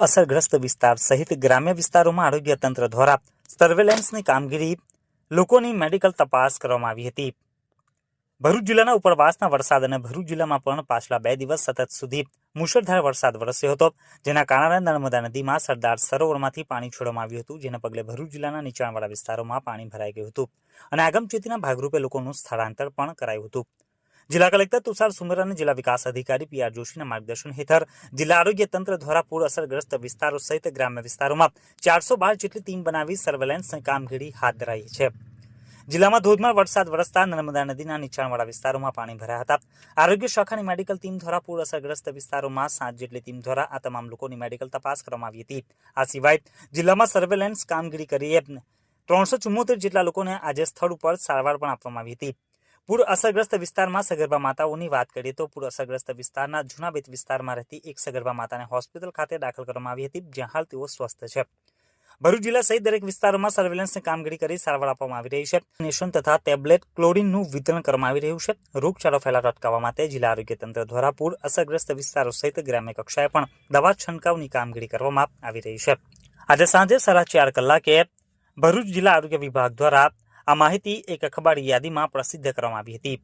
અસરગ્રસ્ત વિસ્તાર સહિત ગ્રામ્ય વિસ્તારોમાં આરોગ્ય તંત્ર દ્વારા સર્વેલન્સની કામગીરી, લોકોની મેડિકલ તપાસ કરવામાં આવી હતી. ભરૂચ જિલ્લાના ઉપરવાસના વરસાદ અને ભરૂચ જિલ્લામાં પણ પાછલા બે દિવસ સતત સુધી મુશળધાર વરસાદ વરસ્યો હતો, જેના કારણે નર્મદા નદીમાં સરદાર સરોવરમાંથી પાણી છોડવામાં આવ્યું હતું, જેના પગલે ભરૂચ જિલ્લાના નીચાણવાળા વિસ્તારોમાં પાણી ભરાઈ ગયું હતું. અને આગમચેતીના ભાગરૂપે લોકોનું સ્થળાંતર પણ કરાયું હતું. જિલ્લા કલેક્ટર તુષાર સુમેર અને જિલ્લા વિકાસ અધિકારી પી આર જોશીના માર્ગદર્શન હેઠળ જિલ્લા આરોગ્ય તંત્ર દ્વારા પૂર અસરગ્રસ્ત વિસ્તારો સહિત ગ્રામ્ય વિસ્તારોમાં ચારસો બાર જેટલી ટીમ બનાવી સર્વેલન્સની કામગીરી હાથ ધરાઈ છે. જિલ્લામાં ધોધમાર વરસાદ વરસતા નર્મદા નદીના નીચાણવાળા વિસ્તારોમાં પાણી ભરાયા હતા. આરોગ્ય શાખાની મેડિકલ ટીમ દ્વારા પૂર અસરગ્રસ્ત વિસ્તારોમાં સાત જેટલી ટીમ દ્વારા આ તમામ લોકોની મેડિકલ તપાસ કરવામાં આવી હતી. આ સિવાય જિલ્લામાં સર્વેલન્સ કામગીરી કરી ત્રણસો ચુમ્મોતેર જેટલા લોકોને આજે સ્થળ ઉપર સારવાર પણ આપવામાં આવી હતી. પૂર અસરગ્રસ્ત વિસ્તારમાં સગર્ભા માતાઓની વાત કરીએ તો પૂર અસરગ્રસ્ત વિસ્તારના જૂનાબેત વિસ્તારમાં રહેતી એક સગર્ભા માતાને હોસ્પિટલ ખાતે દાખલ કરવામાં આવી હતી, જ્યાં હાલ તેઓ સ્વસ્થ છે. ભરૂચ જિલ્લા સહિત દરેક વિસ્તારોમાં સર્વેલન્સની કામગીરી કરી સારવાર આપવામાં આવી રહી છે. નેશન તથા ટેબ્લેટ ક્લોરીનનું વિતરણ કરવામાં આવી રહ્યું છે. રોગચાળો ફેલાતો અટકાવવા માટે જિલ્લા આરોગ્ય તંત્ર દ્વારા પૂર અસરગ્રસ્ત વિસ્તારો સહિત ગ્રામ્ય કક્ષાએ પણ દવા છંટકાવની કામગીરી કરવામાં આવી રહી છે. આજે સાંજે સાડા ચાર કલાકે ભરૂચ જિલ્લા આરોગ્ય વિભાગ દ્વારા આ માહિતી એક અખબારી યાદીમાં પ્રસિદ્ધ કરવામાં આવી હતી.